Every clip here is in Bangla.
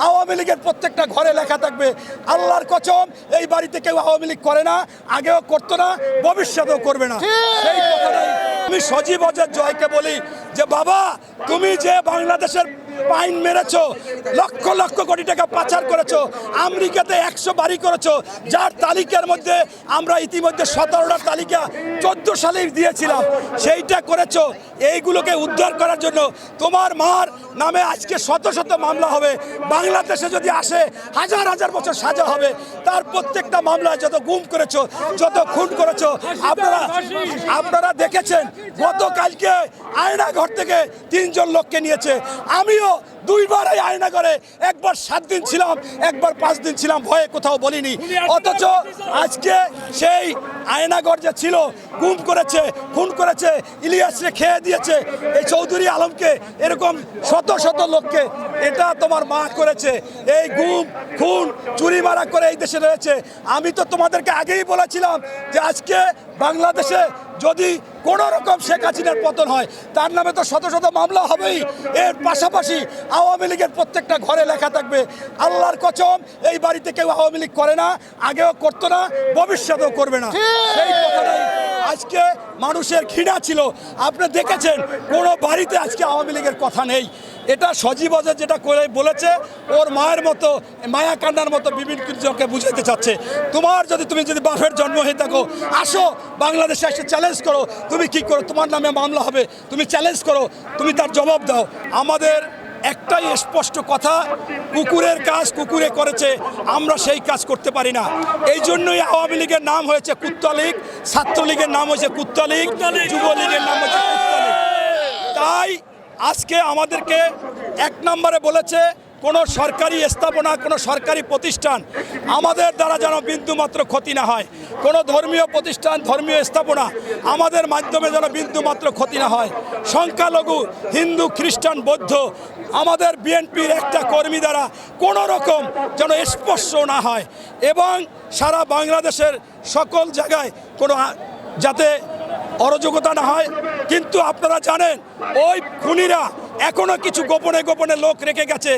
আওয়ামী লীগের প্রত্যেকটা ঘরে লেখা থাকবে আল্লাহর কচম এই বাড়িতে কেউ আওয়ামী লীগ করে না আগেও করতো না ভবিষ্যতেও করবে না। সেই কথাটাই আমি সজীব অজয় জয়কে বলি যে বাবা তুমি যে বাংলাদেশের পাইন মেরেছো লক্ষ লক্ষ কোটি টাকা পাচার করেছ আমেরিকাতে একশো বাড়ি করেছ যার তালিকার মধ্যে আমরা ইতিমধ্যে সতেরোটা তালিকা চোদ্দ সালে দিয়েছিলাম সেইটা করেছ এইগুলোকে উদ্ধার করার জন্য তোমার মার নামে আজকে শত শত মামলা হবে। বাংলাদেশে যদি আসে, হাজার হাজার বছর সাজা হবে। তার প্রত্যেকটা মামলায় যত গুম করেছ, যত খুন করেছ, আপনারা আপনারা দেখেছেন, গতকালকে আয়নাঘর থেকে তিনজন লোককে নিয়েছে। আমিও দুইবার এই আয়না আয়নাঘরে, একবার সাত দিন ছিলাম, একবার পাঁচ দিন ছিলাম, ভয়ে কোথাও বলিনি। অথচ আজকে সেই আয়নাঘর যে ছিল, গুম করেছে, খুন করেছে, ইলিয়াসকে খেয়ে দিয়েছে, এই চৌধুরী আলমকে এরকম শত শত শত লোককে এটা তোমার মা করেছে। এই গুম খুন, চুরি মারা করে এই দেশে রয়েছে। আমি তো তোমাদেরকে আগেই বলেছিলাম যে আজকে বাংলাদেশে যদি কোনো রকম শেখ হাসিনার পতন হয়, তার নামে তো শত শত মামলা হবেই। এর পাশাপাশি আওয়ামী লীগের প্রত্যেকটা ঘরে লেখা থাকবে, আল্লাহর কচম এই বাড়িতে কেউ আওয়ামী লীগ করে না, আগেও করতো না, ভবিষ্যতেও করবে না। সেই কথাটাই আজকে মানুষের ঘৃণা ছিল। আপনি দেখেছেন, কোনো বাড়িতে আজকে আওয়ামী লীগের কথা নেই। এটা সজীব অজয় যেটা করে বলেছে, ওর মায়ের মতো, মায়া কান্নার মতো বিভিন্ন কিছুকে বুঝাইতে চাচ্ছে। তোমার যদি তুমি যদি বাপের জন্ম হয়ে থাকো, আসো, বাংলাদেশে এসে চ্যালেঞ্জ করো। তুমি কি করো? তোমার নামে মামলা হবে। তুমি চ্যালেঞ্জ করো। তুমি তার জবাব দাও। আমাদের একটাই স্পষ্ট কথা, কুকুরের কাজ কুকুরে করেছে, আমরা সেই কাজ করতে পারি না। এই জন্যই আওয়ামী লীগের নাম হয়েছে কুত্তলীগ ছাত্রলীগের নাম হয়েছে কুত্তলীগ যুবলীগের নাম হয়েছে তাই আজকে আমাদেরকে এক নম্বরে বলেছে, কোনো সরকারি স্থাপনা, কোনো সরকারি প্রতিষ্ঠান আমাদের দ্বারা যেন বিন্দুমাত্র ক্ষতি না হয়। কোনো ধর্মীয় প্রতিষ্ঠান, ধর্মীয় স্থাপনা আমাদের মাধ্যমে যেন বিন্দুমাত্র ক্ষতি না হয়। সংখ্যালঘু, হিন্দু, খ্রিস্টান, বৌদ্ধ আমাদের বিএনপির একটা কর্মী দ্বারা কোনো রকম যেন স্পর্শ না হয় এবং সারা বাংলাদেশের সকল জায়গায় কোনো যাতে অরাজকতা না হয় কিন্তু আপনারা জানেন ওই খুনিরা এখনও কিছু গোপনে গোপনে লোক রেখে গেছে।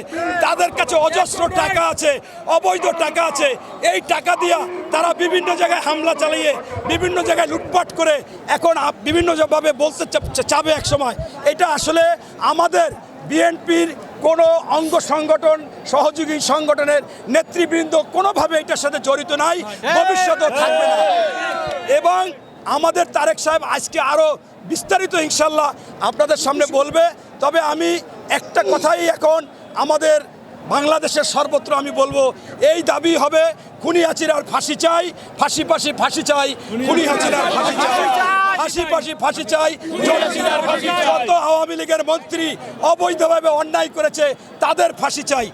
তাদের কাছে অজস্র টাকা আছে অবৈধ টাকা আছে। এই টাকা দিয়া তারা বিভিন্ন জায়গায় হামলা চালিয়ে বিভিন্ন জায়গায় লুটপাট করে এখন বিভিন্নভাবে বলতে চাবে এক সময় এটা আসলে আমাদের বিএনপির কোনো অঙ্গ সংগঠন সহযোগী সংগঠনের নেতৃবৃন্দ কোনোভাবে এটার সাথে জড়িত নাই। ভবিষ্যতেও থাকবে না। এবং আমাদের তারেক সাহেব আজকে আরও বিস্তারিত ইনশাল্লাহ আপনাদের সামনে বলবে। তবে আমি একটা কথাই এখন আমাদের বাংলাদেশের সর্বত্র আমি বলব, এই দাবি হবে খুনি হাসিনার ফাঁসি চাই, ফাঁসি ফাঁসি ফাঁসি চাই, খুনি হাসিনার ফাঁসি চাই, ফাঁসি ফাঁসি ফাঁসি চাই। যত আওয়ামী লীগের মন্ত্রী অবৈধভাবে অন্যায় করেছে, তাদের ফাঁসি চাই।